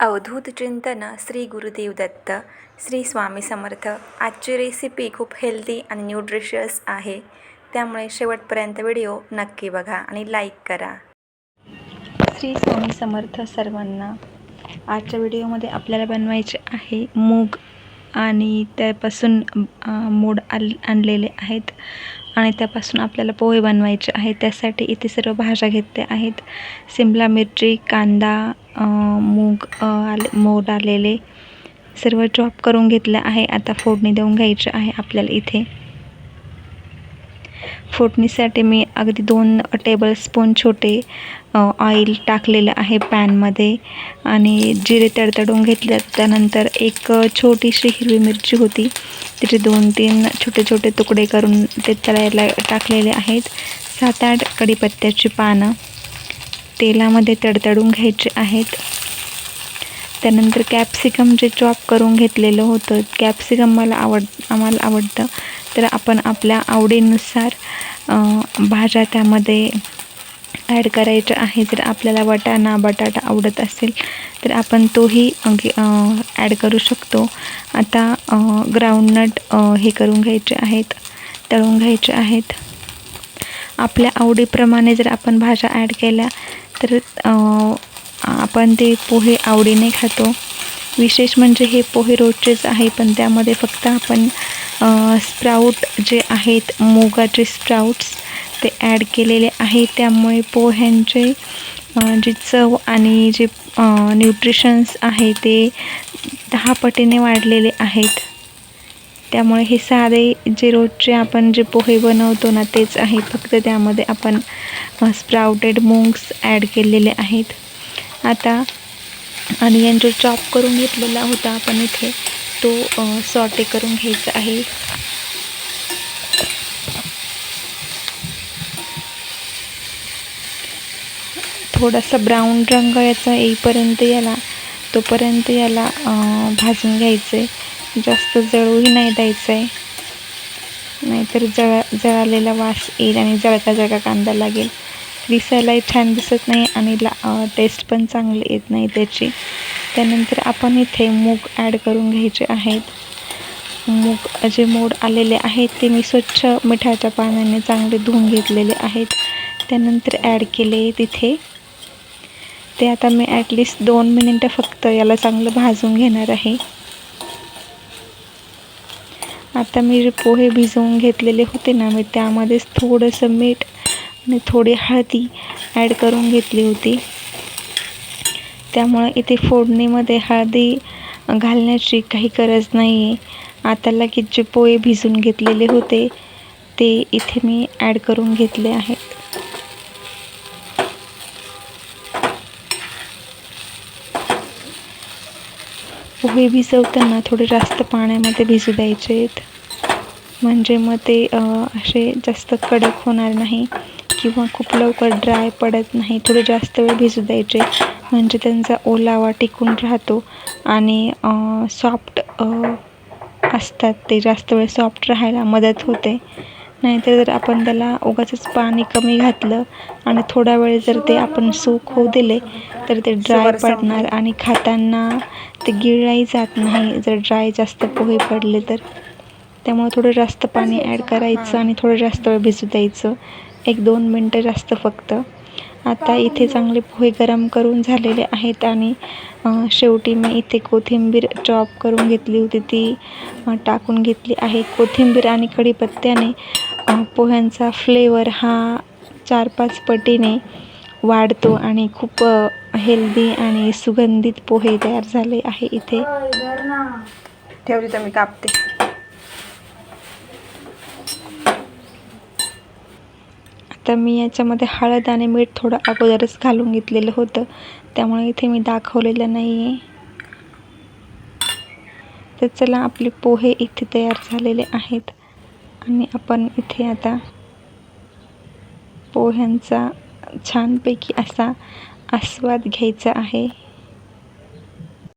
अवधूत चिंतन श्री गुरुदेव दत्त श्री स्वामी समर्थ. आजची रेसिपी खूप हेल्दी आणि न्यूट्रिशियस आहे. त्यामुळे शेवटपर्यंत व्हिडिओ नक्की बघा आणि लाईक करा. श्री स्वामी समर्थ सर्वांना आजच्या व्हिडिओमध्ये आपल्याला बनवायचे आहे मूग आणि त्यापासून मूड मोड आल आणलेले आहेत. आणि त्यापासून आपल्याला पोहे बनवायचे आहेत. त्यासाठी इथे सर्व भाज्या घेतल्या आहेत. सिमला मिरची कांदा मूग आले मोड आलेले सर्व चॉप करून घेतलं आहे. आता फोडणी देऊन घ्यायची आहे आपल्याला इथे. फोडणीसाठी मी अगदी दोन टेबलस्पून छोटे ऑइल टाकलेलं आहे पॅनमध्ये आणि जिरे तडतडून घेतले त्यानंतर एक छोटीशी हिरवी मिरची होती. त्याचे दोन तीन छोटे छोटे तुकडे करून ते तळायला टाकलेले आहेत. सात आठ कढीपत्त्याची पानं तेलामध्ये तडतडून घ्यायचे आहेत. त्यानंतर कॅप्सिकम जे चॉप करून घेतलेलं होतं कॅप्सिकम मला आवड आम्हाला आवडतं. तर आपण आपल्या आवडीनुसार भाज्या त्यामध्ये ॲड करायच्या आहे. जर आपल्याला वाटाणा बटाटा आवडत असेल तर आपण तोही ॲड करू शकतो. आता ग्राउंडनट हे करून घ्यायचे आहेत तळून घ्यायचे आहेत. आपल्या आवडीप्रमाणे जर आपण भाज्या ॲड केल्या तर आपण ते पोहे आवडीने खातो. विशेष म्हणजे हे पोहे रोजचेच आहे पण त्यामध्ये फक्त आपण स्प्राऊट जे आहेत मुगाचे स्प्राऊट्स ते ॲड केलेले आहे. त्यामुळे पोह्यांचे जी चव आणि जे न्यूट्रिशन्स आहे ते दहा पटीने वाढलेले आहेत. त्यामुळे हे साधे जे रोजचे आपण जे पोहे बनवतो ना तेच आहे. फक्त त्यामध्ये आपण स्प्राउटेड मूग्स ॲड केलेले आहेत. आता अनियन जो चॉप करून घेतलेला होता आपण इथे. तो सॉटे करून घ्यायचा आहे. थोडासा ब्राऊन रंग याचा येईपर्यंत याला तोपर्यंत याला भाजून घ्यायचं आहे जास्त जळूही नाही द्यायचं आहे नाहीतर जळा जळालेला वास येईल आणि जळका जळका कांदा लागेल. दिसायलाही छान दिसत नाही आणि ला टेस्ट पण चांगली येत नाही त्याची. त्यानंतर आपण इथे मूग ॲड करून घ्यायचे आहेत. मूग जे मोड आलेले आहेत ते मी स्वच्छ मिठाच्या पाण्याने चांगले धुवून घेतलेले आहेत. त्यानंतर ॲड केले तिथे ते आता मी ॲटलिस्ट दोन मिनिटं फक्त याला चांगलं भाजून घेणार आहे. आता मी जे पोहे भिजवून घेतलेले होते ना मी त्यामध्येच थोडंसं मीठ मी थोडी हळदी ॲड करून घेतली होती. त्यामुळे इथे फोडणीमध्ये हळदी घालण्याची काही गरज नाही आहे आता लगेच जे पोहे भिजून घेतलेले होते ते इथे मी ॲड करून घेतले आहेत. पोहे भिजवताना थोडे जास्त पाण्यामध्ये भिजू द्यायचे आहेत म्हणजे मग ते असे जास्त कडक होणार नाही. किंवा खूप लवकर ड्राय पडत नाही थोडे जास्त वेळ भिजू द्यायचे. म्हणजे त्यांचा ओलावा टिकून राहतो आणि सॉफ्ट असतात ते जास्त वेळ सॉफ्ट राहायला मदत होते. नाहीतर जर आपण त्याला उगाचच पाणी कमी घातलं आणि थोडा वेळ जर ते आपण सूक होऊ दिले तर ते ड्राय पडणार आणि खाताना ते गिळलाही जात नाही. जर ड्राय जास्त पोहे पडले तर. त्यामुळे थोडं जास्त पाणी ॲड करायचं आणि थोडं जास्त वेळ भिजू द्यायचं. एक दोन मिनटं जास्त फक्त. आता इथे चांगले पोहे गरम करून झालेले आहेत आणि शेवटी मी इथे कोथिंबीर चॉप करून घेतली होती ती टाकून घेतली आहे. कोथिंबीर आणि कढीपत्त्याने पोह्यांचा फ्लेवर हा चार पाच पटीने वाढतो आणि खूप हेल्दी आणि सुगंधित पोहे तयार झाले आहे इथे. ठेवली तर मी कापते. तर मी याच्यामध्ये हळद आणि मीठ थोडं अगोदरच घालून घेतलेलं होतं. त्यामुळे इथे मी दाखवलेलं नाही आहे तर चला आपले पोहे इथे तयार झालेले आहेत. आणि आपण इथे आता पोह्यांचा छानपैकी असा आस्वाद घ्यायचा आहे.